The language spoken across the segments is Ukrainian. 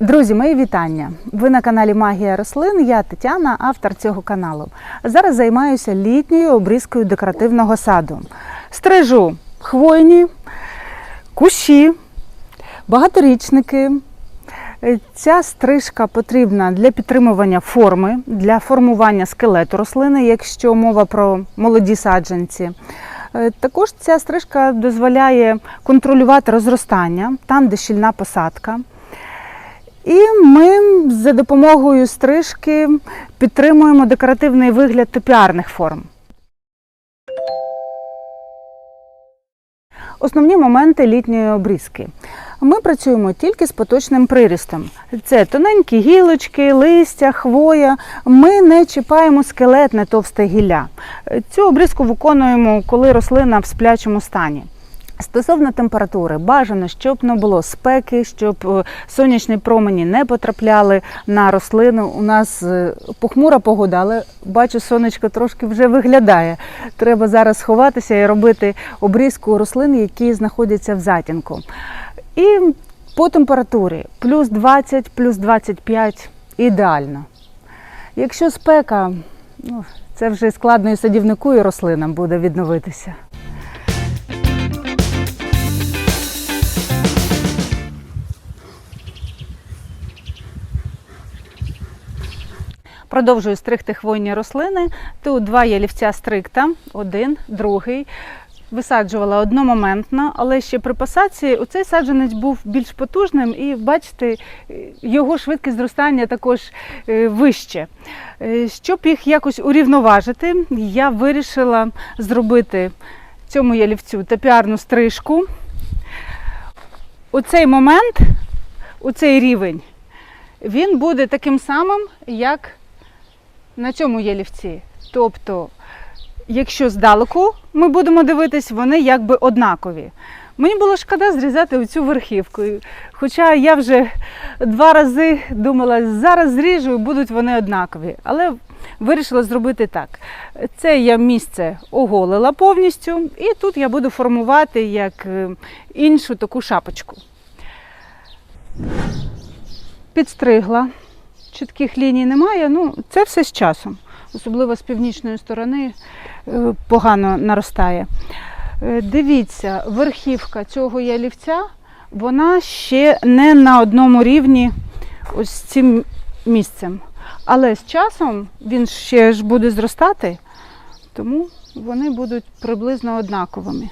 Друзі, мої вітання! Ви на каналі Магія рослин. Я Тетяна, автор цього каналу. Зараз займаюся літньою обрізкою декоративного саду. Стрижу хвойні, кущі, багаторічники. Е, Ця стрижка потрібна для підтримування форми, для формування скелету рослини, якщо мова про молоді саджанці. Е, Також ця стрижка дозволяє контролювати розростання там, де щільна посадка. І ми за допомогою стрижки підтримуємо декоративний вигляд топіарних форм. Основні моменти літньої обрізки. Ми працюємо тільки з поточним прирістом. Це тоненькі гілочки, листя, хвоя. Ми не чіпаємо скелетне товсте гілля. Цю обрізку виконуємо, коли рослина в сплячому стані. Стосовно температури, бажано, щоб не було спеки, щоб е, сонячні промені не потрапляли на рослину. У нас е, похмура погода, але бачу, сонечко трошки вже виглядає. Треба зараз сховатися і робити обрізку рослин, які знаходяться в затінку. І по температурі плюс 20, плюс 25 ідеально. Якщо спека, ну, це вже складно і садівнику, і рослинам буде відновитися. Продовжую стригти хвойні рослини. Тут два ялівця стрикта, один, другий. Висаджувала одномоментно, але ще при посадці цей саджанець був більш потужним, і бачите, його швидкість зростання також е, вище. Е, Щоб їх якось урівноважити, я вирішила зробити цьому ялівцю топіарну стрижку. У цей момент, у цей рівень, він буде таким самим, як на цьому ялівці. Тобто, якщо здалеку ми будемо дивитись, вони якби однакові. Мені було шкода зрізати оцю верхівку. Хоча я вже два рази думала, зараз зріжу і будуть вони однакові. Але вирішила зробити так. Це я місце оголила повністю, і тут я буду формувати як е, іншу таку шапочку. Підстригла чітких ліній немає. Ну, це все з часом. Особливо з північної сторони е, погано наростає. Е, Дивіться, верхівка цього ялівця, вона ще не на одному рівні ось з цим місцем. Але з часом він ще ж буде зростати, тому вони будуть приблизно однаковими.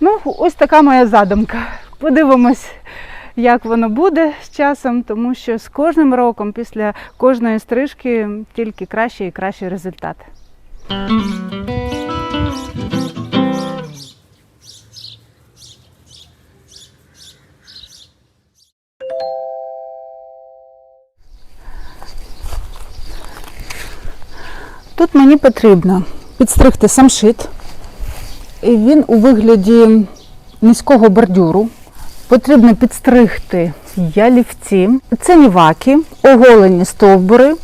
Ну, ось така моя задумка. Подивимось, як воно буде з часом, тому що з кожним роком, після кожної стрижки, тільки кращий і кращий результат. Тут мені потрібно підстригти самшит. І Він у вигляді низького бордюру. Потрібно підстригти ялівці, це ніваки, оголені стовбури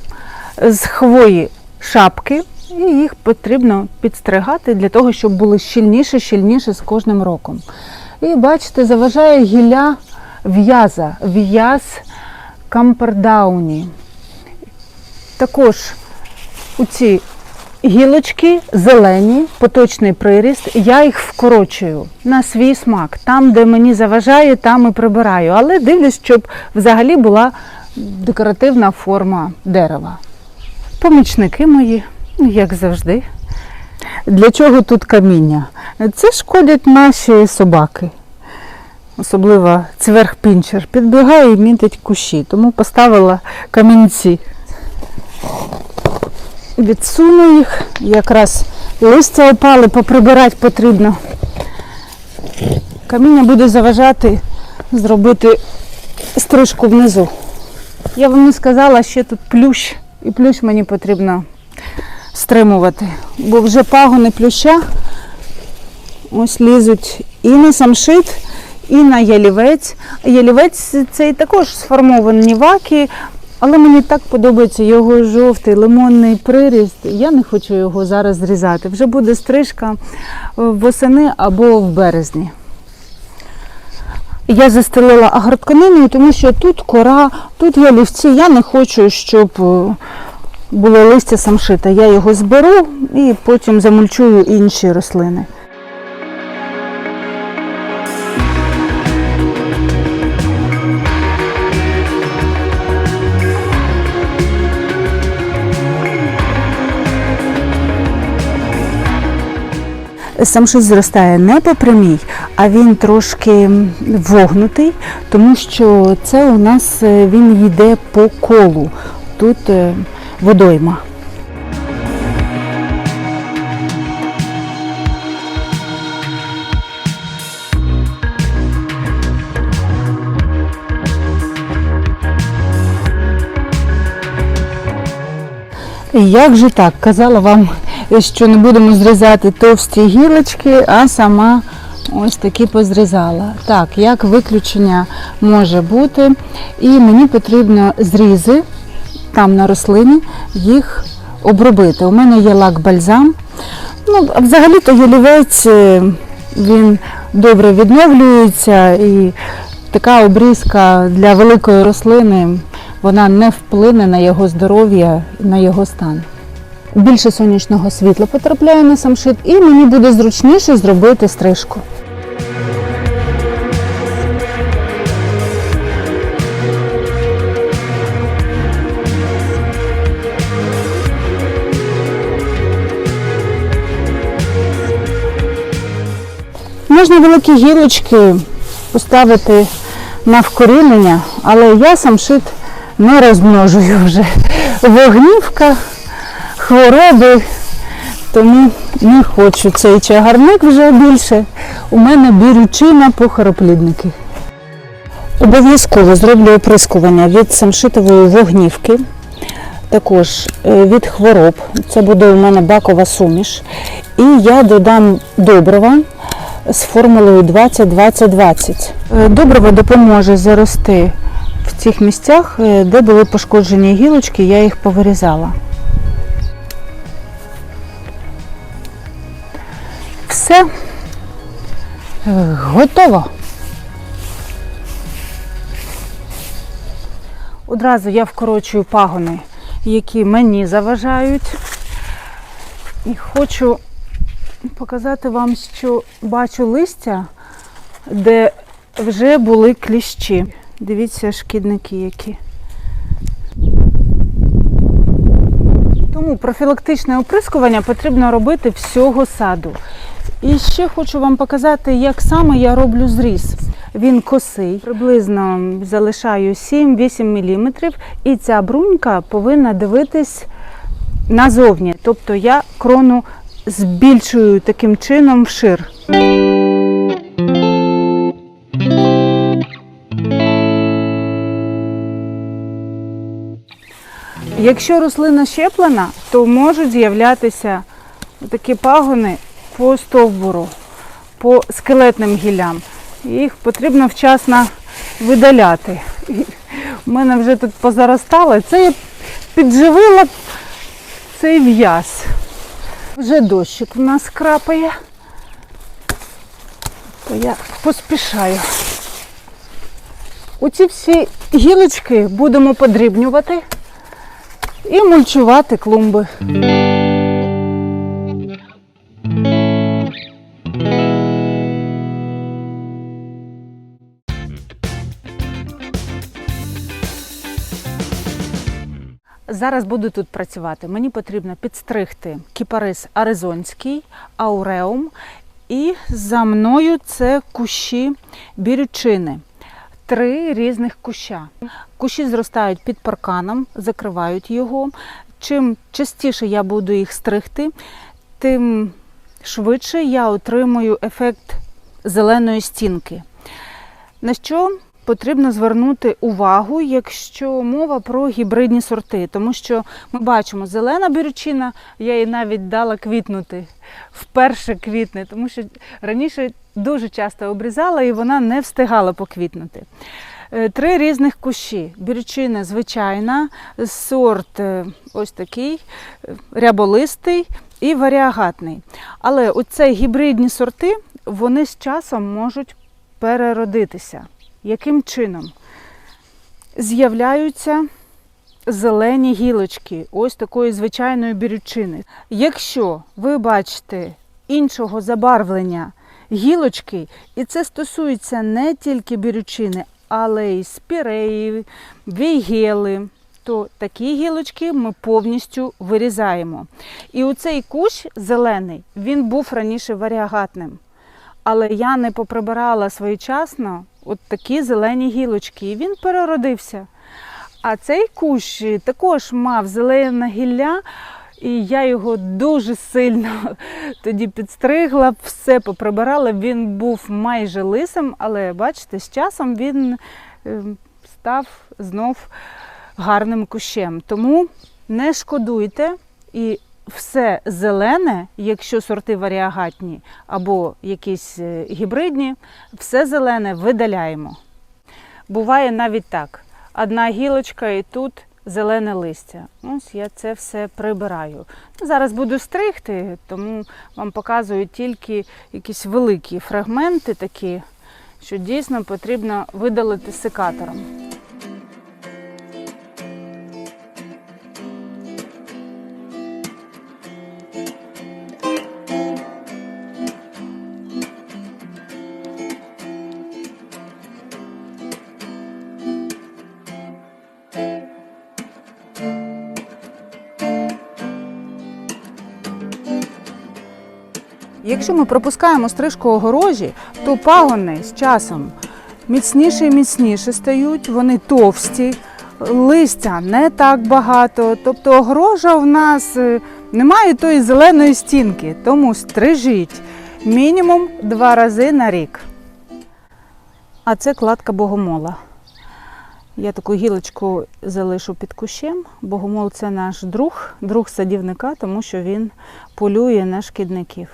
з хвої шапки. І їх потрібно підстригати для того, щоб були щільніше, щільніше з кожним роком. І бачите, заважає гілля в'яза, в'яз кампердауні. Також у ці гілочки зелені, поточний приріст, я їх вкорочую на свій смак. Там, де мені заважає, там і прибираю. Але дивлюсь, щоб взагалі була декоративна форма дерева. Помічники мої, ну, як завжди. Для чого тут каміння? Це шкодять наші собаки. Особливо цверхпінчер. Підбігає і мітить кущі, тому поставила камінці відсуну їх, якраз листя опали, поприбирати потрібно. Каміння буде заважати зробити стрижку внизу. Я вам не сказала, ще тут плющ, і плющ мені потрібно стримувати, бо вже пагони плюща ось лізуть і на самшит, і на ялівець. Ялівець цей також сформовані ваки, але мені так подобається його жовтий лимонний приріст. Я не хочу його зараз зрізати. Вже буде стрижка восени або в березні. Я застелила агротканиною, тому що тут кора, тут є лівці. Я не хочу, щоб е, було листя самшита. Я його зберу і потім замульчую інші рослини. Самшит зростає не по прямій, а він трошки вогнутий, тому що це у нас е, він йде по колу. Тут е, водойма. Як же так? Казала вам, що не будемо зрізати товсті гілочки, а сама ось такі позрізала. Так, як виключення може бути. І мені потрібно зрізи там на рослині, їх обробити. У мене є лак бальзам. Ну, взагалі-то ялівець е, він добре відновлюється і така обрізка для великої рослини вона не вплине на його здоров'я, на його стан. Більше сонячного світла потрапляє на самшит, і мені буде зручніше зробити стрижку. Можна великі гілочки поставити на вкорінення, але я самшит не розмножую вже. Вогнівка, хвороби, тому не хочу цей чагарник вже більше. У мене бірючина похороплідники. Обов'язково зроблю оприскування від самшитової вогнівки, також е, від хвороб. Це буде у мене бакова суміш. І я додам добрива з формулою 20-20-20. Е, Добриво допоможе зарости в цих місцях, е, де були пошкоджені гілочки, я їх повирізала. Все Е, готово. Одразу я вкорочую пагони, які мені заважають. І хочу показати вам, що бачу листя, де вже були кліщі. Дивіться, шкідники які. Тому профілактичне оприскування потрібно робити всього саду. І ще хочу вам показати, як саме я роблю зріз. Він косий, приблизно залишаю 7-8 мм, і ця брунька повинна дивитись назовні. Тобто я крону збільшую таким чином вшир. Якщо рослина щеплена, то можуть з'являтися такі пагони по стовбуру, по скелетним гіллям. Їх потрібно вчасно видаляти. У мене вже тут позаростало. Це я підживила цей в'яз. Вже дощик у нас крапає, то я поспішаю. Оці всі гілочки будемо подрібнювати і мульчувати клумби. Зараз буду тут працювати. Мені потрібно підстригти кіпарис аризонський, ауреум. І за мною це кущі бірючини. Три різних куща. Кущі зростають під парканом, закривають його. Чим частіше я буду їх стригти, тим швидше я отримую ефект зеленої стінки. На що потрібно звернути увагу, якщо мова про гібридні сорти, тому що ми бачимо зелена бірючина, я їй навіть дала квітнути вперше квітне, тому що раніше дуже часто обрізала і вона не встигала поквітнути. Е, Три різних кущі. Бірючина звичайна, сорт е, ось такий, е, ряболистий і варіагатний. Але оце гібридні сорти, вони з часом можуть переродитися. Яким чином? З'являються зелені гілочки, ось такої звичайної бірючини. Якщо ви бачите іншого забарвлення гілочки, і це стосується не тільки бірючини, але й спіреї, вейгели, то такі гілочки ми повністю вирізаємо. І оцей кущ зелений, він був раніше варіагатним. Але я не поприбирала своєчасно от такі зелені гілочки, і він переродився. А цей кущ також мав зелене гілля, і я його дуже сильно тоді підстригла, все поприбирала. Він був майже лисим, але бачите, з часом він е, став знов гарним кущем. Тому не шкодуйте і все зелене, якщо сорти варіагатні або якісь е, гібридні, все зелене видаляємо. Буває навіть так. Одна гілочка і тут зелене листя. Ось я це все прибираю. Зараз буду стригти, тому вам показую тільки якісь великі фрагменти такі, що дійсно потрібно видалити секатором. Якщо ми пропускаємо стрижку огорожі, то пагони з часом міцніше і міцніше стають, вони товсті, листя не так багато. Тобто огорожа в нас е, немає тої зеленої стінки, тому стрижіть мінімум два рази на рік. А це кладка богомола. Я таку гілочку залишу під кущем. Богомол це наш друг, друг садівника, тому що він полює на шкідників.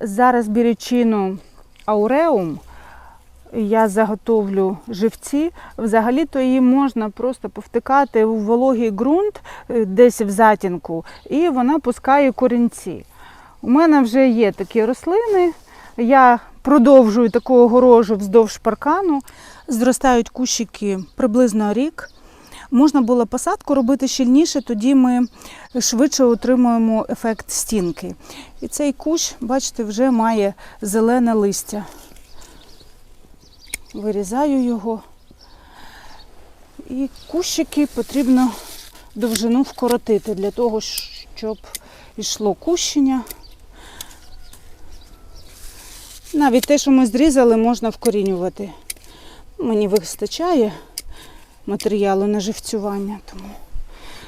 Зараз бірючину ауреум я заготовлю живці. Взагалі-то її можна просто повтикати у вологий ґрунт е, десь в затінку, і вона пускає корінці. У мене вже є такі рослини. Я продовжую таку огорожу вздовж паркану. Зростають кущики приблизно рік. Можна було посадку робити щільніше, тоді ми швидше отримуємо ефект стінки. І цей кущ, бачите, вже має зелене листя. Вирізаю його. І кущики потрібно довжину вкоротити для того, щоб йшло кущення. Навіть те, що ми зрізали, можна вкорінювати. Мені вистачає матеріалу на живцювання, тому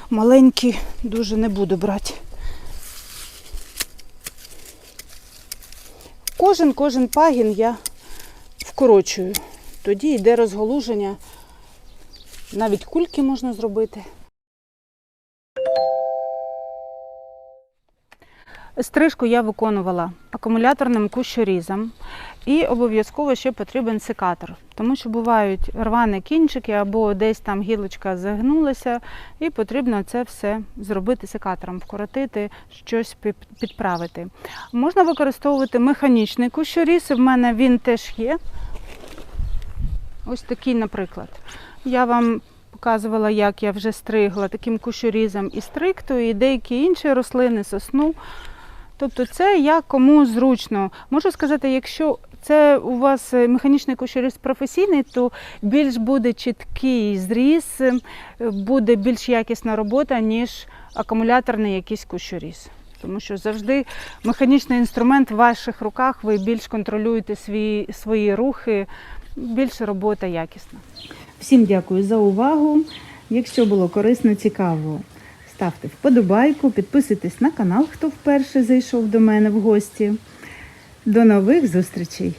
маленькі дуже не буду брати. Кожен кожен пагін я вкорочую. Тоді йде розголуження. Навіть кульки можна зробити. Стрижку я виконувала акумуляторним кущорізом і обов'язково ще потрібен секатор, тому що бувають рвані кінчики або десь там гілочка загнулася, і потрібно це все зробити секатором, вкоротити, щось підправити. Можна використовувати механічний кущоріз, в мене він теж є. Ось такий, наприклад. Я вам показувала, як я вже стригла таким кущорізом і стриктою, і деякі інші рослини, сосну. Тобто це як кому зручно. Можу сказати, якщо це у вас е, механічний кущоріз професійний, то більш буде чіткий зріз, е, буде більш якісна робота, ніж акумуляторний якийсь кущоріз. Тому що завжди механічний інструмент в ваших руках, ви більш контролюєте свої, свої рухи, більше робота якісна. Всім дякую за увагу. Якщо було корисно, цікаво, ставте вподобайку, підписуйтесь на канал, хто вперше зайшов до мене в гості. До нових зустрічей!